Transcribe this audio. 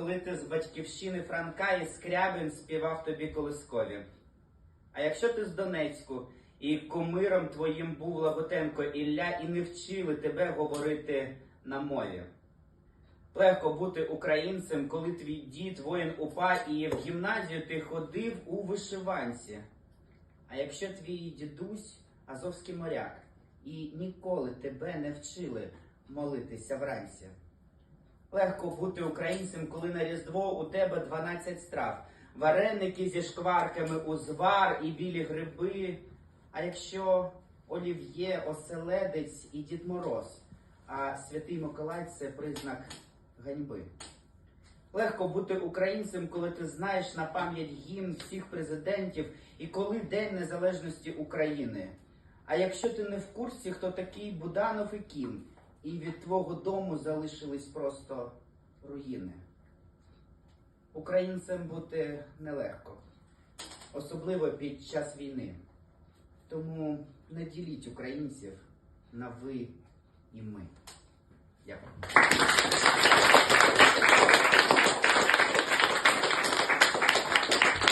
коли ти з батьківщини Франка і Скрябин співав тобі колискові. А якщо ти з Донецьку і кумиром твоїм був Лагутенко Ілля, і не вчили тебе говорити на мові. Легко бути українцем, коли твій дід воїн УПА і в гімназію ти ходив у вишиванці. А якщо твій дідусь азовський моряк, і ніколи тебе не вчили молитися вранці. Легко бути українцем, коли на Різдво у тебе 12 страв, вареники зі шкварками, узвар і білі гриби. А якщо олів'є, оселедець і Дід Мороз, а святий Миколай це признак ганьби. Легко бути українцем, коли ти знаєш на пам'ять гімн всіх президентів і коли День Незалежності України. А якщо ти не в курсі, хто такий Буданов і Кім, і від твого дому залишились просто руїни. Українцям бути нелегко, особливо під час війни. Тому не діліть українців на ви і ми. Дякую.